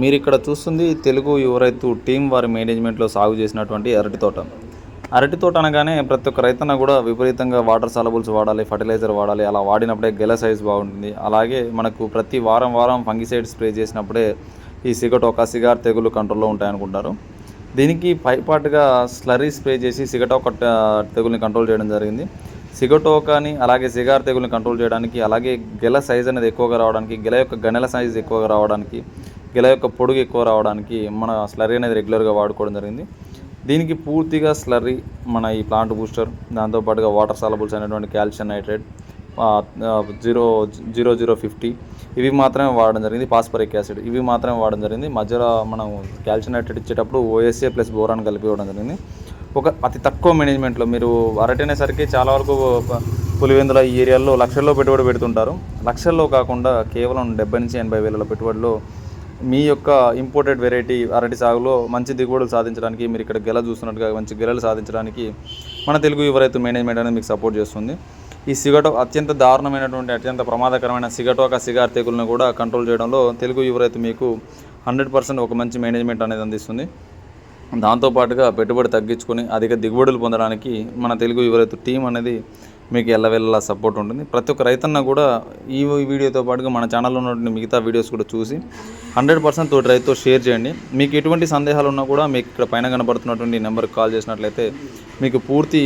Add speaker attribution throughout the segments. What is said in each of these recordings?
Speaker 1: మీరు ఇక్కడ చూస్తుంది తెలుగు యువ రైతు టీం వారి మేనేజ్మెంట్లో సాగు చేసినటువంటి అరటి తోట. అరటి తోట అనగానే ప్రతి ఒక్క రైతన్న కూడా విపరీతంగా వాటర్ సాలబుల్స్ వాడాలి ఫర్టిలైజర్ వాడాలి అలా వాడినప్పుడే గెల సైజ్ బాగుంటుంది. అలాగే మనకు ప్రతి వారం వారం ఫంగిసైడ్ స్ప్రే చేసినప్పుడే ఈ సిగటోక సిగార్ తెగులు కంట్రోల్లో ఉంటాయనుకుంటారు. దీనికి పైపాటుగా స్లరీ స్ప్రే చేసి సిగటోక ఒక తెగుల్ని కంట్రోల్ చేయడం జరిగింది. సిగటోకాని అలాగే సిగార్ తెగుల్ని కంట్రోల్ చేయడానికి అలాగే గెల సైజ్ అనేది ఎక్కువగా రావడానికి గెల యొక్క గనెల సైజ్ ఎక్కువగా రావడానికి గెల యొక్క పొడుగు ఎక్కువ రావడానికి మన స్లరీ అనేది రెగ్యులర్గా వాడుకోవడం జరిగింది. దీనికి పూర్తిగా స్లర్రీ మన ఈ ప్లాంట్ బూస్టర్ దాంతోపాటుగా వాటర్ సాలబుల్స్ అనేటువంటి calcium nitrate zero zero zero fifty ఇవి మాత్రమే వాడడం జరిగింది పాస్పరిక్ యాసిడ్ ఇవి మాత్రమే వాడడం జరిగింది. మధ్యలో మనం కాల్షియం నైట్రేట్ ఇచ్చేటప్పుడు ఓఎస్ఏ ప్లస్ బోరాన్ కలిపి ఇవ్వడం జరిగింది. ఒక అతి తక్కువ మేనేజ్మెంట్లో మీరు అరటనేసరికి చాలా వరకు పులివెందుల ఈ ఏరియాలో లక్షల్లో పెట్టుబడి పెడుతుంటారు. లక్షల్లో కాకుండా కేవలం డెబ్బై నుంచి ఎనభై వేల పెట్టుబడిలో మీ యొక్క ఇంపోర్టెడ్ వెరైటీ అరటి సాగులో మంచి దిగుబడులు సాధించడానికి మీరు ఇక్కడ గెల చూస్తున్నట్టుగా మంచి గెలలు సాధించడానికి మన తెలుగు యువ రైతు మేనేజ్మెంట్ అనేది మీకు సపోర్ట్ చేస్తుంది. ఈ సిగటో అత్యంత దారుణమైనటువంటి అత్యంత ప్రమాదకరమైన సిగటోక సిగార్ తెగులను కూడా కంట్రోల్ చేయడంలో తెలుగు యువ రైతు మీకు హండ్రెడ్ పర్సెంట్ ఒక మంచి మేనేజ్మెంట్ అనేది అందిస్తుంది. దాంతోపాటుగా పెట్టుబడి తగ్గించుకొని అధిక దిగుబడులు పొందడానికి మన తెలుగు యువ రైతు టీం అనేది మీకు ఎల్లవెల్లా సపోర్ట్ ఉంటుంది. ప్రతి ఒక్క రైతన్న కూడా ఈ వీడియోతో పాటుగా మన ఛానల్లో ఉన్నటువంటి మిగతా వీడియోస్ కూడా చూసి హండ్రెడ్ పర్సెంట్ తోటి రైతుతో షేర్ చేయండి. మీకు ఎటువంటి సందేహాలు ఉన్నా కూడా మీకు ఇక్కడ పైన కనబడుతున్నటువంటి నెంబర్కి కాల్ చేసినట్లయితే మీకు పూర్తి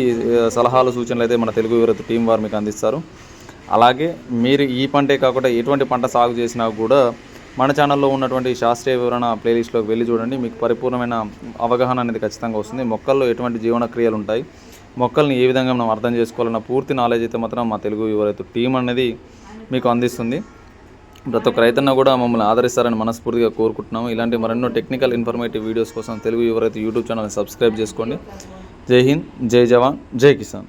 Speaker 1: సలహాలు సూచనలు అయితే మన తెలుగు వివరత టీం వారు మీకు అందిస్తారు. అలాగే మీరు ఈ పంటే కాకుండా ఎటువంటి పంట సాగు చేసినా కూడా మన ఛానల్లో ఉన్నటువంటి శాస్త్రీయ వివరణ ప్లేలిస్ట్లోకి వెళ్ళి చూడండి. మీకు పరిపూర్ణమైన అవగాహన అనేది ఖచ్చితంగా వస్తుంది. మొక్కల్లో ఎటువంటి జీవన క్రియలు ఉంటాయి. మొక్కల్ని ఏ విధంగా మనం అర్థం చేసుకోవాలన్న పూర్తి నాలెడ్జ్ అయితే మాత్రం మా తెలుగు యువ రైతు టీం అనేది మీకు అందిస్తుంది. ప్రతి ఒక్క రైతన్న కూడా మమ్మల్ని ఆదరిస్తారని మనస్ఫూర్తిగా కోరుకుంటున్నాము. ఇలాంటి మరెన్నో టెక్నికల్ ఇన్ఫర్మేటివ్ వీడియోస్ కోసం తెలుగు యువరైతు యూట్యూబ్ ఛానల్ని సబ్స్క్రైబ్ చేసుకోండి. జై హింద్ జై జవాన్ జై కిసాన్.